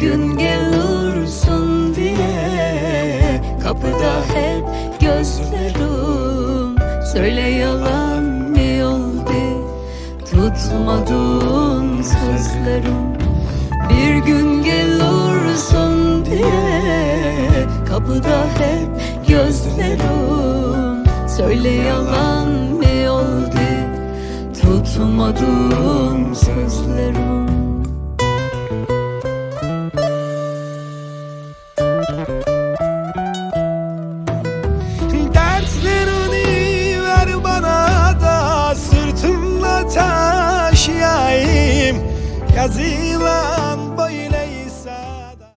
gün gelirsin diye Kapıda hep gözlerim. Söyle yalan mı oldu Tutmadın sözlerim. Bir gün gelirsin diye Kapıda hep gözlerim. Söyle yalan mı oldu Tutmadın sözlerim Dertlerini ver bana da sırtımda taşıyayım. Yazılan